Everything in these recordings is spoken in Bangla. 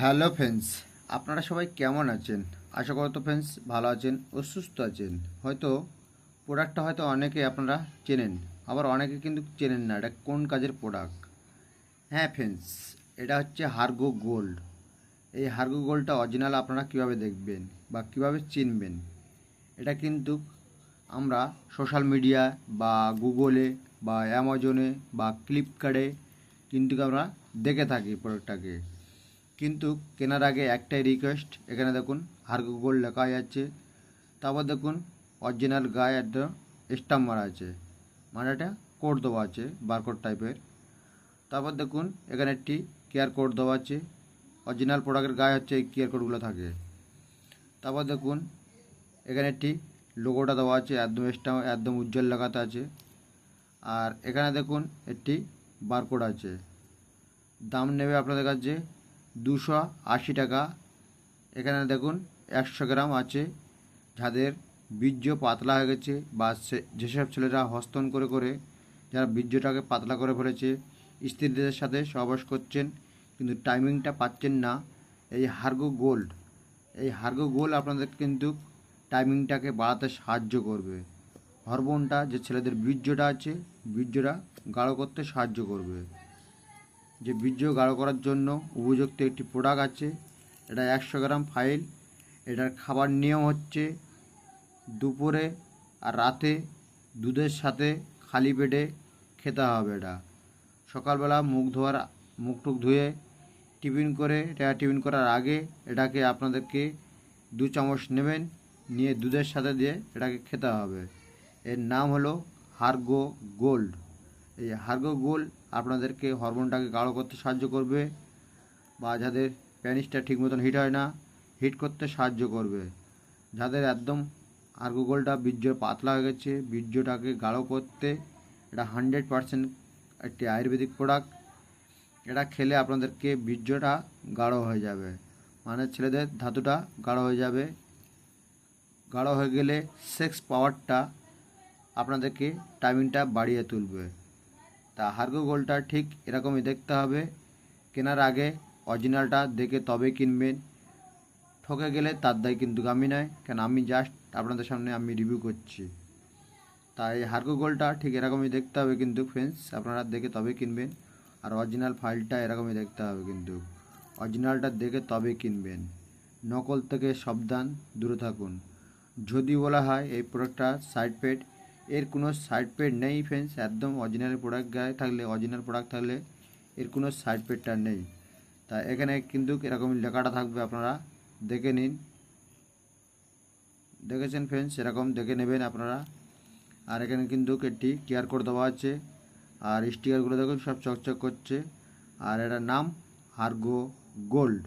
হ্যালো ফ্রেন্ডস, আপনারা সবাই কেমন আছেন? আশা করি তো ফ্রেন্ডস ভালো আছেন ও সুস্থ আছেন। হয়তো প্রোডাক্টটা হয়তো অনেকে আপনারা চেনেন, আবার অনেকে কিন্তু চেনেন না, এটা কোন কাজের প্রোডাক্ট হ্যাঁ ফ্রেন্ডস, এটা হচ্ছে হার্গো গোল্ড। এই হার্গো গোল্ডটা অরিজিনাল আপনারা কীভাবে দেখবেন বা কীভাবে চিনবেন? এটা কিন্তু আমরা সোশ্যাল মিডিয়া বা গুগলে বা অ্যামাজনে বা ফ্লিপকার্টে কিন্তু আমরা দেখে থাকি প্রোডাক্টটাকে কিন্তু কেনার আগে একটাই রিকোয়েস্ট এখানে দেখুন হার্গো গোল্ড লেখা যাচ্ছে তারপর দেখুন অরিজিনাল গায়ে একটা স্টাম্প মারা আছে। মানে একটা কোড দেওয়া আছে বারকোড টাইপের তারপর দেখুন, এখানে একটি কেয়ার কোড দেওয়া আছে। অরিজিনাল প্রোডাক্টের গায়ে হচ্ছে এই কেয়ার কোডগুলো থাকে। তারপর দেখুন, এখানে একটি লোগোটা দেওয়া আছে, একদম স্টাম্প একদম উজ্জ্বল লাগাতে আছে। আর এখানে দেখুন, একটি বারকোড আছে। দাম নেবে আপনাদের কাছে দুশো আশি টাকা। এখানে দেখুন, একশো গ্রাম আছে। যাদের বীর্য পাতলা হয়ে গেছে বা যেসব ছেলেরা হস্তন করে করে, যারা বীর্যটাকে পাতলা করে ফেলেছে, স্ত্রীদের সাথে সহবাস করছেন, কিন্তু টাইমিংটা পাচ্ছেন না। এই হার্গো গোল্ড, এই হার্গো গোল্ড আপনাদের কিন্তু টাইমিংটাকে বাড়াতে সাহায্য করবে। হরমোনটা, যে ছেলেদের বীর্যটা আছে, বীর্যটা গাঢ় করতে সাহায্য করবে। যে বীর্য গাঢ় করার জন্য উপযুক্ত একটি প্রোডাক্ট আছে, এটা একশো গ্রাম ফাইল এটার খাবার নিয়ম হচ্ছে দুপুরে আর রাতে দুধের সাথে খালি পেটে খেতে হবে এটা। সকালবেলা মুখ ধোয়ার, মুখ টুক ধুয়ে টিফিন করে, এটা টিফিন করার আগে এটাকে আপনাদেরকে দু চামচ নেবেন, নিয়ে দুধের সাথে দিয়ে এটাকে খেতে হবে। এর নাম হলো হার্গো গোল্ড। এই হার্গো গোল্ড আপনাদেরকে হরমোনটাকে গাঢ় করতে সাহায্য করবে, বা যাদের প্যানিসটা ঠিক মতন হিট হয় না হিট করতে সাহায্য করবে। যাদের একদম হার্গো গোল্ডটা বীর্য পাতলা হয়ে গেছে, বীর্যটাকে গাঢ় করতে এটা হান্ড্রেড পারসেন্ট একটি আয়ুর্বেদিক প্রোডাক্ট এটা খেলে আপনাদেরকে বীর্যটা গাঢ় হয়ে যাবে। মানে ছেলেদের ধাতুটা গাঢ় হয়ে যাবে। গাঢ় হয়ে গেলে সেক্স পাওয়ারটা আপনাদেরকে টাইমিংটা বাড়িয়ে তুলবে। তা হার্গো গোল্ডটা ঠিক এরকমই দেখতে হবে। কেনার আগে অরিজিনালটা দেখে তবে কিনবেন। ঠকে গেলে তার দায় কিন্তু আমি নয়, কেন আমি জাস্ট আপনাদের সামনে আমি রিভিউ করছি। তাই হার্গো গোল্ডটা ঠিক এরকমই দেখতে হবে কিন্তু ফ্রেন্ডস আপনারা দেখে তবে কিনবেন। আর অরিজিনাল ফাইলটা এরকমই দেখতে হবে কিন্তু। অরিজিনালটা দেখে তবে কিনবেন। নকল থেকে সাবধান, দূরে থাকুন। যদি বলা হয় এই প্রোডাক্টটা সাইড পেড এর কোনো সাইড পেড নেই ফ্রেন্ডস একদম অরিজিনাল প্রোডাক্ট গায়ে থাকলে অরিজিনাল প্রোডাক্ট থাকলে এর কোনো সাইড পেডটা নেই। তা এখানে কিন্তু এরকম লেখাটা থাকবে, আপনারা দেখে নিন। দেখেছেন ফ্রেন্ডস এরকম দেখে নেবেন আপনারা। আর এখানে কিন্তু একটি কেয়ার কোড দেওয়া আছে। আর স্টিকারগুলো দেখুন, সব চকচক করছে। আর এটার নাম হার্গো গোল্ড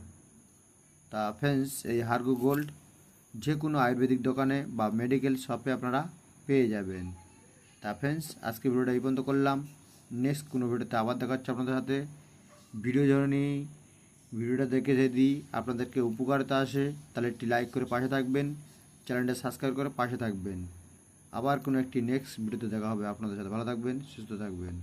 তা ফ্রেন্ডস এই হার্গো গোল্ড যে কোনো আয়ুর্বেদিক দোকানে বা মেডিকেল শপে আপনারা পেয়ে যাবেন। তা ফ্রেন্ডস আজকে ভিডিওটা এই পর্যন্ত করলাম। নেক্সট কোনো ভিডিওতে আবার দেখাচ্ছে আপনাদের সাথে। ভিডিও ধরনি ভিডিওটা দেখে যদি আপনাদেরকে উপকারিতা আসে, তাহলে একটি লাইক করে পাশে থাকবেন। চ্যানেলটা সাবস্ক্রাইব করে পাশে থাকবেন। আবার কোনো একটি নেক্সট ভিডিওতে দেখা হবে। আপনাদের সাথে ভালো থাকবেন, সুস্থ থাকবেন।